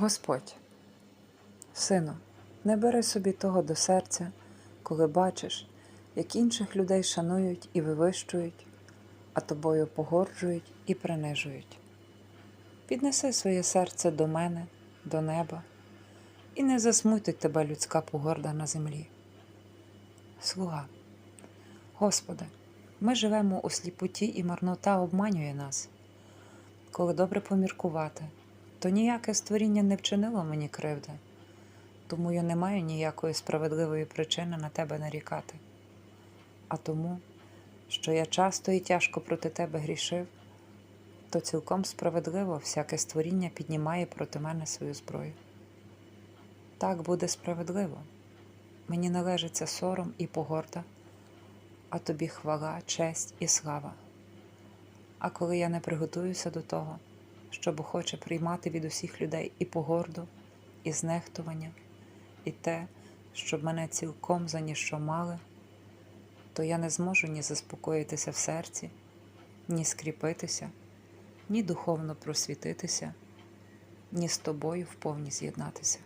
Господь, сину, не бери собі того до серця, коли бачиш, як інших людей шанують і вивищують, а тобою погорджують і принижують. Піднеси своє серце до мене, до неба, і не засмутить тебе людська погорда на землі. Слуга, Господи, ми живемо у сліпоті і марнота обманює нас. Коли добре поміркувати, то ніяке створіння не вчинило мені кривди, тому я не маю ніякої справедливої причини на тебе нарікати. А тому, що я часто і тяжко проти тебе грішив, то цілком справедливо всяке створіння піднімає проти мене свою зброю. Так буде справедливо. Мені належиться сором і погорда, а тобі хвала, честь і слава. А коли я не приготуюся до того, щоб хоче приймати від усіх людей і погорду, і знехтування, і те, щоб мене цілком за ніщо мали, то я не зможу ні заспокоїтися в серці, ні скріпитися, ні духовно просвітитися, ні з тобою вповні з'єднатися.